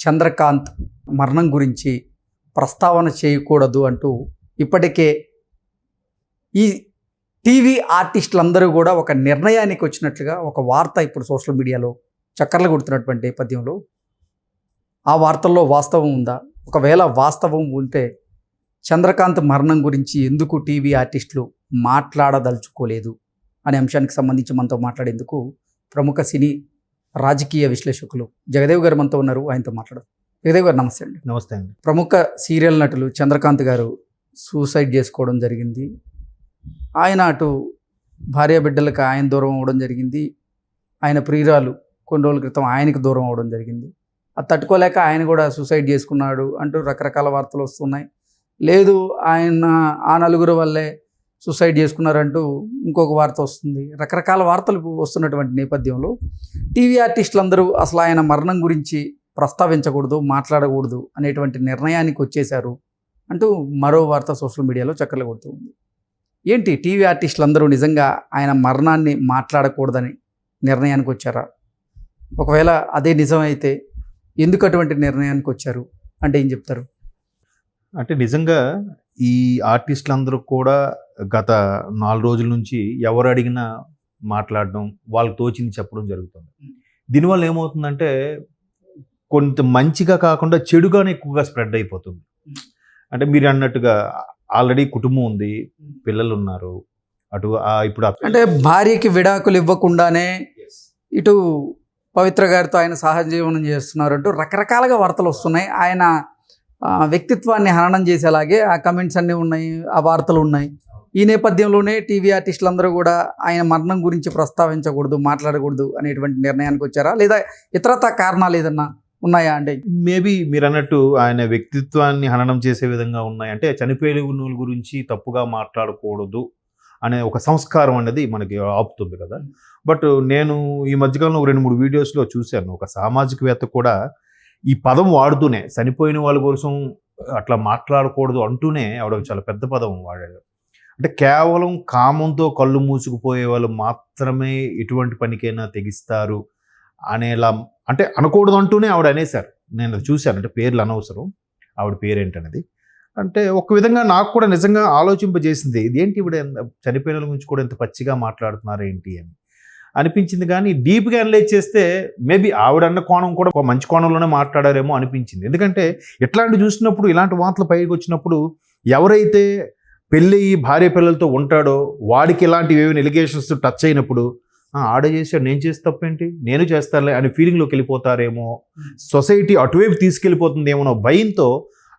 చంద్రకాంత్ మరణం గురించి ప్రస్తావన చేయకూడదు అంటూ ఇప్పటికే ఈ టీవీ ఆర్టిస్టులందరూ కూడా ఒక నిర్ణయానికి వచ్చినట్లుగా ఒక వార్త ఇప్పుడు సోషల్ మీడియాలో చక్కర్లు కొడుతున్నటువంటి నేపథ్యంలో ఆ వార్తల్లో వాస్తవం ఉందా? ఒకవేళ వాస్తవం ఉంటే చంద్రకాంత్ మరణం గురించి ఎందుకు టీవీ ఆర్టిస్టులు మాట్లాడదలుచుకోలేదు? అనే అంశానికి సంబంధించి మనతో మాట్లాడేందుకు ప్రముఖ సినీ రాజకీయ విశ్లేషకులు జగదేవ్ గారు మనతో ఉన్నారు ఆయనతో మాట్లాడదు. జగదేవ్ గారు నమస్తే అండి. నమస్తే అండి. ప్రముఖ సీరియల్ నటులు చంద్రకాంత్ గారు సూసైడ్ చేసుకోవడం జరిగింది. ఆయన అటు భార్య బిడ్డలకు ఆయన దూరం అవ్వడం జరిగింది. ఆయన ప్రియురాలు కొన్ని రోజుల క్రితం ఆయనకు దూరం అవ్వడం జరిగింది. అది తట్టుకోలేక ఆయన కూడా సూసైడ్ చేసుకున్నాడు అంటూ రకరకాల వార్తలు వస్తున్నాయి. లేదు ఆయన ఆ నలుగురు వల్లే సూసైడ్ చేసుకున్నారంటూ ఇంకొక వార్త వస్తుంది. రకరకాల వార్తలు వస్తున్నటువంటి నేపథ్యంలో టీవీ ఆర్టిస్టులందరూ అసలు ఆయన మరణం గురించి ప్రస్తావించకూడదు మాట్లాడకూడదు అనేటువంటి నిర్ణయానికి వచ్చేశారు అంటూ మరో వార్త సోషల్ మీడియాలో చక్కర్లు కొడుతూ ఉంది. ఏంటి? టీవీ ఆర్టిస్టులందరూ నిజంగా ఆయన మరణాన్ని మాట్లాడకూడదని నిర్ణయానికి వచ్చారా? ఒకవేళ అదే నిజమైతే ఎందుకు అటువంటి నిర్ణయానికి వచ్చారు? అంటే ఏం చెప్తారు? అంటే నిజంగా ఈ ఆర్టిస్టులందరూ కూడా గత నాలుగు రోజుల నుంచి ఎవరు అడిగినా మాట్లాడడం వాళ్ళకి తోచింది చెప్పడం జరుగుతుంది. దీనివల్ల ఏమవుతుందంటే కొంత మంచిగా కాకుండా చెడుగానే ఎక్కువగా స్ప్రెడ్ అయిపోతుంది. అంటే మీరు అన్నట్టుగా ఆల్రెడీ కుటుంబం ఉంది పిల్లలు ఉన్నారు అటు ఇప్పుడు అంటే భార్యకి విడాకులు ఇవ్వకుండానే ఇటు పవిత్ర గారితో ఆయన సహజీవనం చేస్తున్నారు అంటూ రకరకాలుగా వార్తలు వస్తున్నాయి. ఆయన వ్యక్తిత్వాన్ని హననం చేసేలాగే ఆ కమెంట్స్ అన్నీ ఉన్నాయి ఆ వార్తలు ఉన్నాయి. ఈ నేపథ్యంలోనే టీవీ ఆర్టిస్టులందరూ కూడా ఆయన మరణం గురించి ప్రస్తావించకూడదు మాట్లాడకూడదు అనేటువంటి నిర్ణయానికి వచ్చారా? లేదా ఇతరత కారణాలు ఏదన్నా ఉన్నాయా అంటే మేబీ మీరు అన్నట్టు ఆయన వ్యక్తిత్వాన్ని హననం చేసే విధంగా ఉన్నాయి. అంటే చనిపోయిన గురించి తప్పుగా మాట్లాడకూడదు అనే ఒక సంస్కారం అనేది మనకి ఆపుతుంది కదా. బట్ నేను ఈ మధ్యకాలంలో రెండు మూడు వీడియోస్లో చూశాను. ఒక సామాజికవేత్త కూడా ఈ పదం వాడుతూనే చనిపోయిన వాళ్ళ కోసం అట్లా మాట్లాడకూడదు అంటూనే ఆవిడ చాలా పెద్ద పదం వాడాడు అంటే కేవలం కామంతో కళ్ళు మూసుకుపోయే వాళ్ళు మాత్రమే ఎటువంటి పనికైనా తెగిస్తారు అనేలా అంటే అనకూడదు అంటూనే ఆవిడ అనేశారు. నేను అది చూశాను. అంటే పేర్లు అనవసరం. ఆవిడ పేరేంటనేది. అంటే ఒక విధంగా నాకు కూడా నిజంగా ఆలోచింపజేసింది ఇదేంటి ఇవిడ చనిపోయిన వాళ్ళ గురించి కూడా ఇంత పచ్చిగా మాట్లాడుతున్నారు ఏంటి అని. అనిపించింది కానీ డీప్గా అనలైజ్ చేస్తే మేబీ ఆవిడ అన్న కోణం కూడా ఒక మంచి కోణంలోనే మాట్లాడారేమో అనిపించింది. ఎందుకంటే ఇట్లాంటి చూసినప్పుడు ఇలాంటి వార్తలు పైకి వచ్చినప్పుడు ఎవరైతే పెళ్ళి భార్య పిల్లలతో ఉంటాడో వాడికి ఇలాంటివి ఏమైనా ఎలిగేషన్స్ టచ్ అయినప్పుడు "ఆ, ఆడే చేశాడు నేను చేస్తే తప్పేంటి? నేను చేస్తానులే అనే ఫీలింగ్లోకి వెళ్ళిపోతారేమో. సొసైటీ అటువైపు తీసుకెళ్ళిపోతుందేమో అన్న భయంతో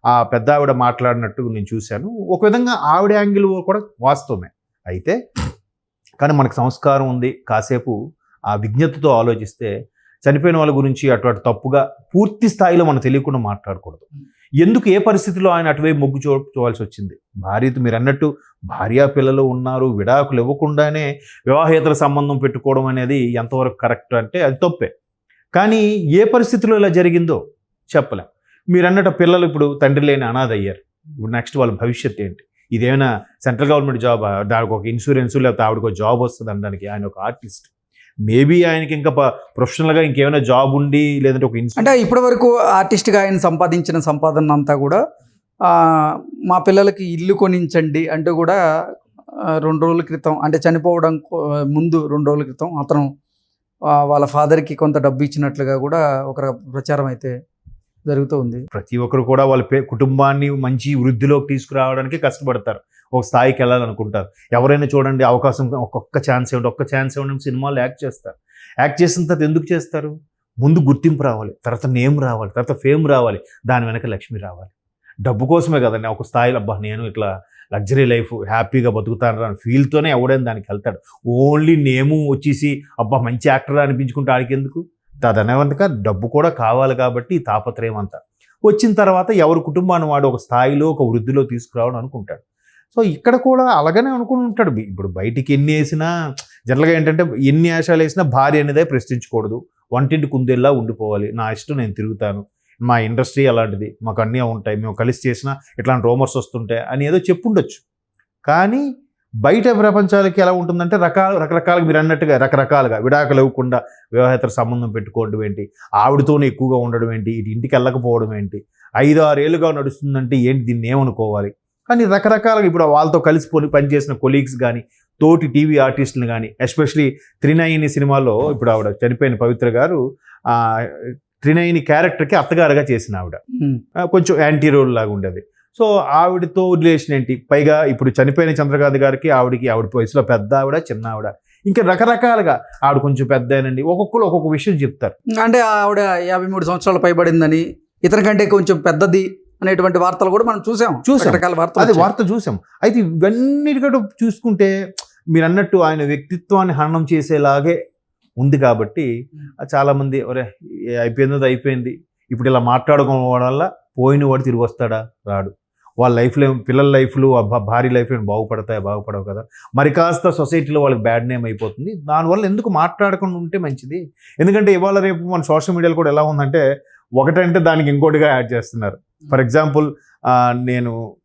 ఆ పెద్ద ఆవిడ మాట్లాడినట్టు నేను చూశాను. ఒక విధంగా ఆవిడ యాంగిల్ కూడా వాస్తవమే. అయితే కానీ మనకు సంస్కారం ఉంది. కాసేపు ఆ విజ్ఞతతో ఆలోచిస్తే చనిపోయిన వాళ్ళ గురించి అటు అటు తప్పుగా పూర్తి స్థాయిలో మనం తెలియకుండా మాట్లాడకూడదు. ఎందుకు ఏ పరిస్థితిలో ఆయన అటువైపు మొగ్గు చూడాల్సి వచ్చింది? భార్యతో మీరు అన్నట్టు భార్యా పిల్లలు ఉన్నారు విడాకులు ఇవ్వకుండానే వివాహేతర సంబంధం పెట్టుకోవడం అనేది ఎంతవరకు కరెక్ట్ అంటే అది తప్పే. కానీ ఏ పరిస్థితిలో ఇలా జరిగిందో చెప్పలేం. మీరు అన్నట్టు పిల్లలు ఇప్పుడు తండ్రి లేని అనాథ అయ్యారు. ఇప్పుడు నెక్స్ట్ వాళ్ళ భవిష్యత్ ఏంటి? ఇదేమైనా సెంట్రల్ గవర్నమెంట్ జాబ్? దానికి ఒక ఇన్సూరెన్స్ లేకపోతే ఆవిడకి ఒక జాబ్ వస్తుంది అనడానికి ఆయన ఒక ఆర్టిస్ట్. మేబీ ఆయనకి ఇంకా ప్రొఫెషనల్గా ఇంకేమైనా జాబ్ ఉండి లేదంటే ఒక అంటే ఇప్పటి వరకు ఆర్టిస్ట్గా ఆయన సంపాదించిన సంపాదన అంతా కూడా మా పిల్లలకి ఇల్లు కొనించండి అంటూ కూడా రెండు రోజుల క్రితం అంటే చనిపోవడం ముందు రెండు రోజుల క్రితం అతను వాళ్ళ ఫాదర్కి కొంత డబ్బు ఇచ్చినట్లుగా కూడా ఒక ప్రచారం అయితే జరుగుతూ ఉంది. ప్రతి ఒక్కరు కూడా వాళ్ళ పే కుటుంబాన్ని మంచి వృద్ధిలోకి తీసుకురావడానికి కష్టపడతారు. ఒక స్థాయికి వెళ్ళాలనుకుంటారు. ఎవరైనా చూడండి అవకాశం ఒక్కొక్క ఛాన్స్ ఇవ్వండి ఒక్క ఛాన్స్ ఇవ్వండి సినిమాలు యాక్ట్ చేస్తారు. యాక్ట్ చేసిన తర్వాత ఎందుకు చేస్తారు? ముందు గుర్తింపు రావాలి తర్వాత నేమ్ రావాలి తర్వాత ఫేమ్ రావాలి దాని వెనక లక్ష్మి రావాలి. డబ్బు కోసమే కదండి ఒక స్థాయిలో అబ్బా నేను ఇట్లా లగ్జరీ లైఫ్ హ్యాపీగా బతుకుతాను అని ఫీల్తోనే ఎవడైనా దానికి వెళ్తాడు. ఓన్లీ నేము వచ్చేసి అబ్బా మంచి యాక్టర్ అనిపించుకుంటే ఆడికి ఎందుకు? తదనవంతగా డబ్బు కూడా కావాలి కాబట్టి తాపత్రయం అంతా. వచ్చిన తర్వాత ఎవరి కుటుంబాన్ని వాడు ఒక స్థాయిలో ఒక వృద్ధిలో తీసుకురావడం అనుకుంటాడు. సో ఇక్కడ కూడా అలాగనే అనుకుని ఉంటాడు. ఇప్పుడు బయటికి ఎన్ని వేసినా జనరల్గా ఏంటంటే ఎన్ని ఆశాలు వేసినా భార్య అనేదే ప్రశ్నించకూడదు. వంటింటి కుందేల్లా ఉండిపోవాలి. నా ఇష్టం నేను తిరుగుతాను. మా ఇండస్ట్రీ అలాంటిది. మాకు అన్నీ ఉంటాయి. మేము కలిసి చేసినా ఇట్లాంటి రోమర్స్ వస్తుంటాయి అని ఏదో చెప్పుండొచ్చు. కానీ బయట ప్రపంచాలకి ఎలా ఉంటుందంటే రకాల రకరకాలుగా మీరు అన్నట్టుగా రకరకాలుగా విడాకులు ఇవ్వకుండా వివాహేతర సంబంధం పెట్టుకోవడం ఏంటి? ఆవిడతోనే ఎక్కువగా ఉండడం ఏంటి? ఇటు ఇంటికి వెళ్ళకపోవడం ఏంటి? ఐదు ఆరు ఏళ్ళుగా నడుస్తుందంటే ఏంటి దీన్ని ఏమనుకోవాలి? కానీ రకరకాలుగా ఇప్పుడు వాళ్ళతో కలిసిపోయి పనిచేసిన కొలీగ్స్ కానీ తోటి టీవీ ఆర్టిస్టులు కానీ ఎస్పెషలీ త్రినయని సినిమాలో ఇప్పుడు ఆవిడ చనిపోయిన పవిత్ర గారు త్రినయని క్యారెక్టర్కి అత్తగారుగా చేసిన ఆవిడ. కొంచెం యాంటీ రోల్ లాగా ఉండేది. సో ఆవిడతో రిలేషన్ ఏంటి? పైగా ఇప్పుడు చనిపోయిన చంద్రకాంత్ గారికి ఆవిడకి ఆవిడ వయసులో పెద్ద ఆవిడ చిన్న ఆవిడ. ఇంకా రకరకాలుగా ఆవిడ కొంచెం పెద్దనండి. ఒక్కొక్కరు ఒక్కొక్క విషయం చెప్తారు. అంటే ఆవిడ యాభై మూడు సంవత్సరాలు పైబడిందని ఇతని కంటే కొంచెం పెద్దది అనేటువంటి వార్తలు కూడా మనం చూసాం. చూసాం. రకరకాల వార్తలు అదే. వార్త చూసాం. అయితే ఇవన్నిటికంటే చూసుకుంటే మీరు అన్నట్టు ఆయన వ్యక్తిత్వాన్ని హననం చేసేలాగే ఉంది కాబట్టి చాలా మంది ఒరే అయిపోయిందో అది అయిపోయింది. ఇప్పుడు ఇలా మాట్లాడుకోవడం వల్ల పోయిన వాడు తిరిగి వస్తాడా? రాడు. వాళ్ళ లైఫ్లో పిల్లల లైఫ్లు ఆ భా- భార్య లైఫ్లో బాగుపడతాయి బాగుపడవు కదా. మరి కాస్త సొసైటీలో వాళ్ళకి బ్యాడ్ నేమ్ అయిపోతుంది. దానివల్ల ఎందుకు మాట్లాడకుండా ఉంటే మంచిది? ఎందుకంటే ఇవాళ రేపు మన సోషల్ మీడియాలో కూడా ఎలా ఉందంటే ఒకటంటే దానికి ఇంకోటిగా యాడ్ చేస్తున్నారు. ఫర్ ఎగ్జాంపుల్ నేను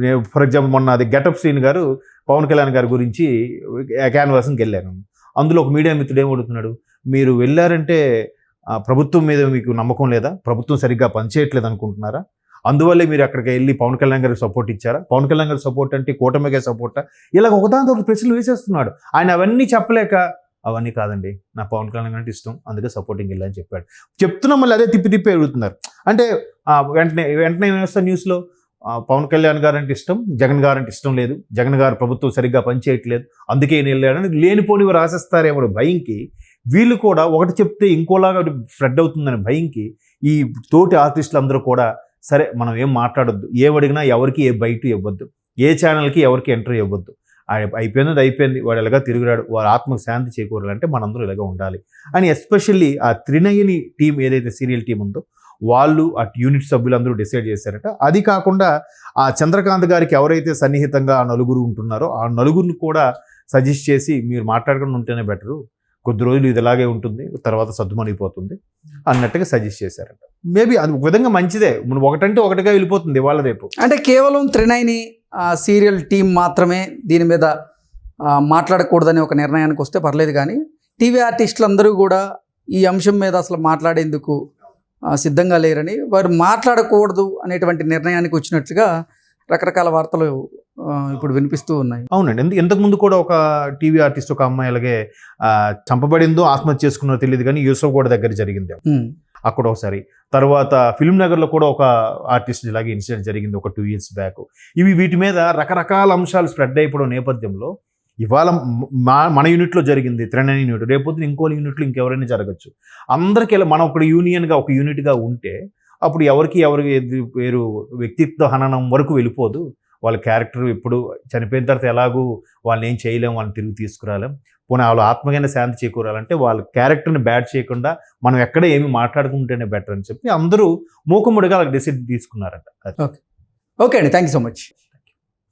నేను ఫర్ ఎగ్జాంపుల్ మొన్న అది గెటప్ శ్రీని గారు పవన్ కళ్యాణ్ గారి గురించి క్యాన్వాసింగ్కి వెళ్ళాను. అందులో ఒక మీడియా మిత్రుడు ఏం అడుగుతున్నాడు? మీరు వెళ్ళారంటే ప్రభుత్వం మీద మీకు నమ్మకం లేదా? ప్రభుత్వం సరిగ్గా పనిచేయట్లేదు అనుకుంటున్నారా? అందువల్లే మీరు అక్కడికి వెళ్ళి పవన్ కళ్యాణ్ గారికి సపోర్ట్ ఇచ్చారా? పవన్ కళ్యాణ్ గారి సపోర్ట్ అంటే కూటమిగా సపోర్టా ఇలాగ ఒకదాని ఒక ప్రశ్నలు వేసేస్తున్నాడు. ఆయన అవన్నీ చెప్పలేక అవన్నీ కాదండి. నా పవన్ కళ్యాణ్ అంటే ఇష్టం. అందుకే సపోర్టింగ్ వెళ్ళని చెప్పాడు. చెప్తున్నా మళ్ళీ అదే తిప్పి తిప్పి అడుగుతున్నారు అంటే వెంటనే వెంటనే ఏమేస్తా న్యూస్లో పవన్ కళ్యాణ్ గారు అంటే ఇష్టం జగన్ గారు అంటే ఇష్టం లేదు. జగన్ గారు ప్రభుత్వం సరిగ్గా పనిచేయట్లేదు. అందుకే ఈయన వెళ్ళాడని లేనిపోనివి రాసేస్తారేమో భయంకి వీళ్ళు కూడా ఒకటి చెప్తే ఇంకోలాగా స్ప్రెడ్ అవుతుందని భయంకి ఈ తోటి ఆర్టిస్టులు అందరూ కూడా సరే మనం ఏం మాట్లాడొద్దు. ఏం అడిగినా ఎవరికి ఏ బయట ఇవ్వద్దు. ఏ ఛానల్కి ఎవరికి ఎంట్రీ ఇవ్వద్దు. అయిపోయినది అయిపోయింది అది అయిపోయింది. వాడు ఎలాగా తిరుగురాడు. వారి ఆత్మకు శాంతి చేకూరాలంటే మనందరూ ఇలాగ ఉండాలి. అని ఎస్పెషల్లీ ఆ త్రినయని టీం ఏదైతే సీరియల్ టీం ఉందో వాళ్ళు ఆ యూనిట్ సభ్యులందరూ డిసైడ్ చేశారట. అది కాకుండా ఆ చంద్రకాంత్ గారికి ఎవరైతే సన్నిహితంగా ఆ నలుగురు ఉంటున్నారో ఆ నలుగురిని కూడా సజెస్ట్ చేసి మీరు మాట్లాడకుండా ఉంటేనే బెటరు. కొద్ది రోజులు ఇది ఇలాగే ఉంటుంది. తర్వాత సద్దుమణిపోతుంది అన్నట్టుగా సజెస్ట్ చేశారట. మేబీ అది ఒక విధంగా మంచిదే. మనం ఒకటంటే ఒకటిగా వెళ్ళిపోతుంది ఇవాళ రేపు. అంటే కేవలం త్రినైని సీరియల్ టీం మాత్రమే దీని మీద మాట్లాడకూడదని ఒక నిర్ణయానికి వస్తే పర్లేదు కానీ టీవీ ఆర్టిస్టులు అందరూ కూడా ఈ అంశం మీద అసలు మాట్లాడేందుకు సిద్ధంగా లేరని వారు మాట్లాడకూడదు అనేటువంటి నిర్ణయానికి వచ్చినట్లుగా రకరకాల వార్తలు ఇప్పుడు వినిపిస్తూ ఉన్నాయి. అవునండి. ఎందు ఇంతకు ముందు కూడా ఒక టీవీ ఆర్టిస్ట్ ఒక అమ్మాయి అలాగే చంపబడిందో ఆత్మహత్య చేసుకున్నదో తెలియదు కానీ యూసఫ్ కూడా దగ్గర జరిగింది. అక్కడ ఒకసారి తర్వాత ఫిల్మ్ నగర్లో కూడా ఒక ఆర్టిస్ట్ ఇలాగే ఇన్సిడెంట్ జరిగింది ఒక టూ ఇయర్స్ బ్యాక్. ఇవి వీటి మీద రకరకాల అంశాలు స్ప్రెడ్ అయిపోవడం నేపథ్యంలో ఇవాళ మా మన యూనిట్లో జరిగింది త్రిణని యూనిట్. రేపొద్దున ఇంకో యూనిట్లో ఇంకెవరైనా జరగచ్చు. అందరికీ ఇలా మనం ఒక యూనియన్గా ఒక యూనిట్గా ఉంటే అప్పుడు ఎవరికి ఎవరికి పేరు వ్యక్తిత్వ హననం వరకు వెళ్ళిపోదు. వాళ్ళ క్యారెక్టర్ ఇప్పుడు చనిపోయిన తర్వాత ఎలాగూ వాళ్ళని ఏం చేయలేం వాళ్ళని తిరిగి తీసుకురాలేం. పోనీ వాళ్ళ ఆత్మకైనా శాంతి చేకూరాలంటే వాళ్ళ క్యారెక్టర్ని బ్యాడ్ చేయకుండా మనం ఎక్కడ ఏమి మాట్లాడుకుంటేనే బెటర్ అని చెప్పి అందరూ మూకుముడిగా వాళ్ళకి డిసిడ్ తీసుకున్నారంట. అది. ఓకే అండి. Thank you so much